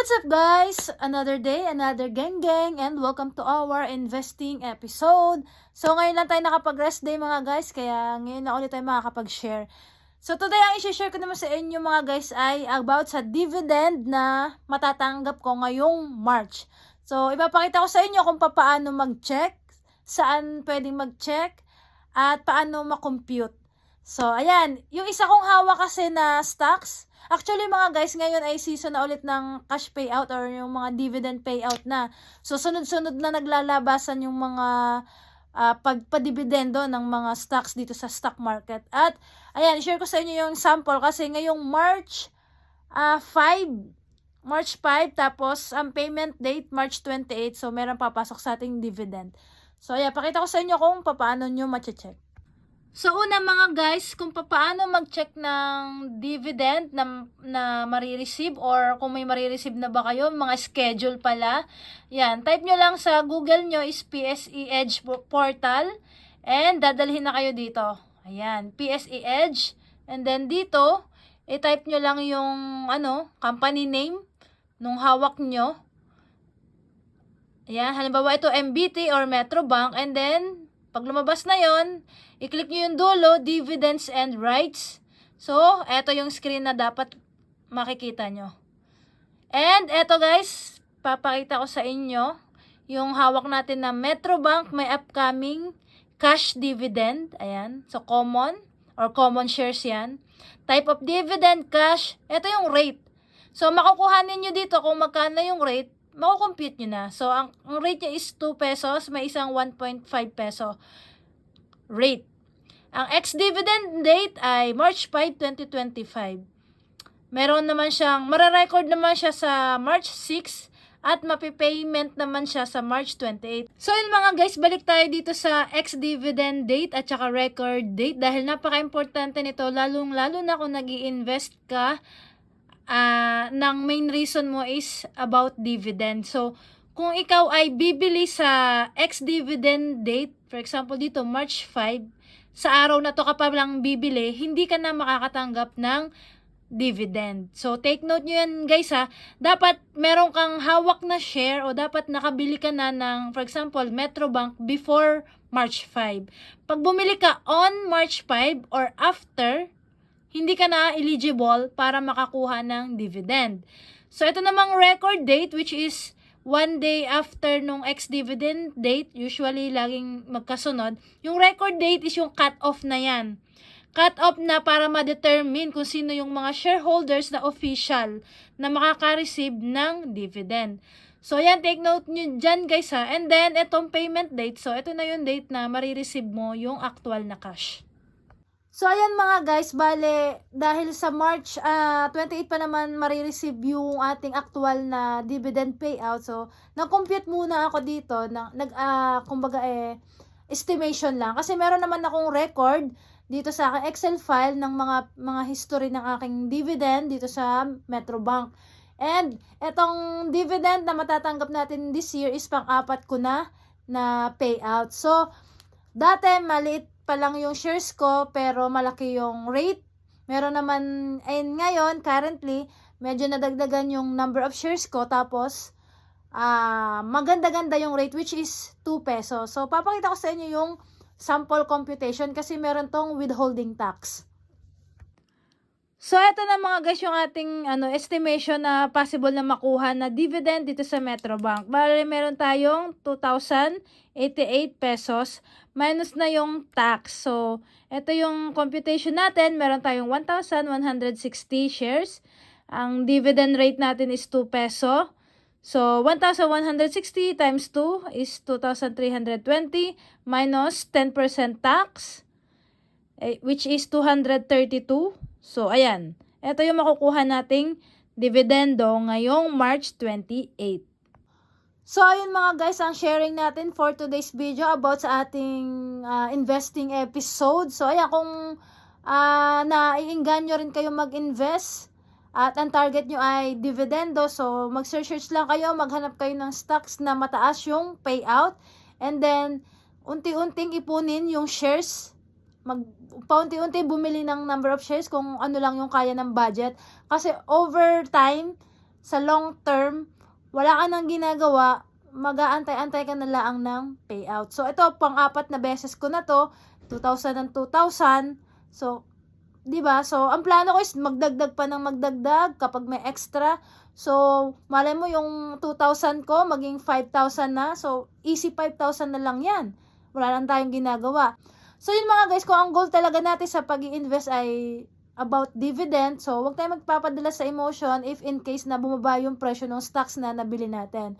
What's up guys? Another day, another gang gang and welcome to our investing episode. So ngayon lang tayo nakapag-rest day mga guys kaya ngayon na ulit tayo makakapag-share. So today ang i-share ko naman sa inyo mga guys ay about sa dividend na matatanggap ko ngayong March. So ipapakita ko sa inyo kung paano mag-check, saan pwedeng mag-check, at paano ma-compute. So ayan, yung isa kong hawak kasi na stocks, Actually mga guys, ngayon ay season na ulit ng cash payout or yung mga dividend payout na. So sunod-sunod na naglalabasan yung mga uh, pagpadividendo ng mga stocks dito sa stock market. At ayan, share ko sa inyo yung sample kasi ngayong March uh, 5, March 5, tapos ang payment date March 28. So meron papasok sa ating dividend. So ayan, pakita ko sa inyo kung paano nyo mache-check. So una mga guys, kung paano mag-check ng dividend na, na marireceive or kung may marireceive na ba kayo, mga schedule pala. Yan, type nyo lang sa Google nyo is PSE Edge portal and dadalhin na kayo dito. Ayan, PSE Edge. And then dito, i-type nyo lang yung ano, company name nung hawak nyo. Ayan, halimbawa ito MBT or Metrobank and then pag lumabas na yon, i-click nyo yung dulo, dividends and rights. So, eto yung screen na dapat makikita nyo. And eto guys, papakita ko sa inyo yung hawak natin na Metrobank may upcoming cash dividend. Ayan. So, common or common shares yan. Type of dividend, cash. Ito yung rate. So, makukuha ninyo dito kung magkano yung rate makukompute nyo na. So, ang, ang rate niya is 2 pesos, may isang 1.5 peso rate. Ang ex-dividend date ay March 5, 2025. Meron naman siyang, mararecord naman siya sa March 6 at mapipayment naman siya sa March 28. So yun mga guys, balik tayo dito sa ex-dividend date at saka record date dahil napaka-importante nito lalong lalo na kung nag invest ka uh, ng main reason mo is about dividend. So, kung ikaw ay bibili sa ex-dividend date, for example dito, March 5, sa araw na to ka pa lang bibili, hindi ka na makakatanggap ng dividend. So, take note nyo yan guys ha. Dapat meron kang hawak na share o dapat nakabili ka na ng, for example, Metrobank before March 5. Pag bumili ka on March 5 or after, hindi ka na eligible para makakuha ng dividend. So, ito namang record date which is one day after nung ex-dividend date, usually laging magkasunod, yung record date is yung cut-off na yan. Cut-off na para ma-determine kung sino yung mga shareholders na official na makaka-receive ng dividend. So, yan, take note nyo dyan guys ha. And then, itong payment date. So, ito na yung date na marireceive mo yung actual na cash. So, ayan mga guys, bale, dahil sa March uh, ah, 28 pa naman marireceive yung ating actual na dividend payout. So, nag-compute muna ako dito, na, nag, uh, kumbaga eh, estimation lang. Kasi meron naman akong record dito sa aking Excel file ng mga mga history ng aking dividend dito sa Metrobank. And etong dividend na matatanggap natin this year is pang-apat ko na na payout. So, dati maliit pa lang yung shares ko pero malaki yung rate. Meron naman, ayun ngayon, currently, medyo nadagdagan yung number of shares ko tapos uh, maganda-ganda yung rate which is 2 pesos. So, papakita ko sa inyo yung sample computation kasi meron tong withholding tax. So, ito na mga guys yung ating ano, estimation na possible na makuha na dividend dito sa Metrobank. Bale, meron tayong 2,088 pesos minus na yung tax. So, ito yung computation natin. Meron tayong 1,160 shares. Ang dividend rate natin is 2 peso. So, 1,160 times 2 is 2,320 minus 10% tax, eh, which is 232. So, ayan. Ito yung makukuha nating dividendo ngayong March 28. So, ayun mga guys, ang sharing natin for today's video about sa ating uh, investing episode. So, ayan, kung uh, naiinggan nyo rin kayo mag-invest at ang target nyo ay dividendo, so mag-search lang kayo, maghanap kayo ng stocks na mataas yung payout. And then, unti-unting ipunin yung shares mag paunti-unti bumili ng number of shares kung ano lang yung kaya ng budget. Kasi over time, sa long term, wala ka nang ginagawa, mag-aantay-antay ka na lang ng payout. So, ito, pang-apat na beses ko na to, 2,000 and 2,000. So, 'di ba? So, ang plano ko is magdagdag pa ng magdagdag kapag may extra. So, malay mo yung 2,000 ko maging 5,000 na. So, easy 5,000 na lang 'yan. Wala lang tayong ginagawa. So, yun mga guys, kung ang goal talaga natin sa pag invest ay about dividend, so wag tayong magpapadala sa emotion if in case na bumaba yung presyo ng stocks na nabili natin.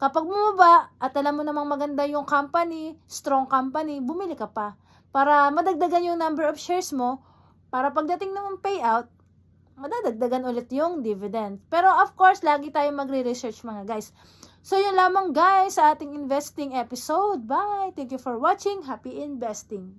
Kapag bumaba at alam mo namang maganda yung company, strong company, bumili ka pa. Para madagdagan yung number of shares mo, para pagdating ng payout, madadagdagan ulit yung dividend. Pero of course, lagi tayong magre-research mga guys. So yun lamang guys sa ating investing episode. Bye! Thank you for watching. Happy investing!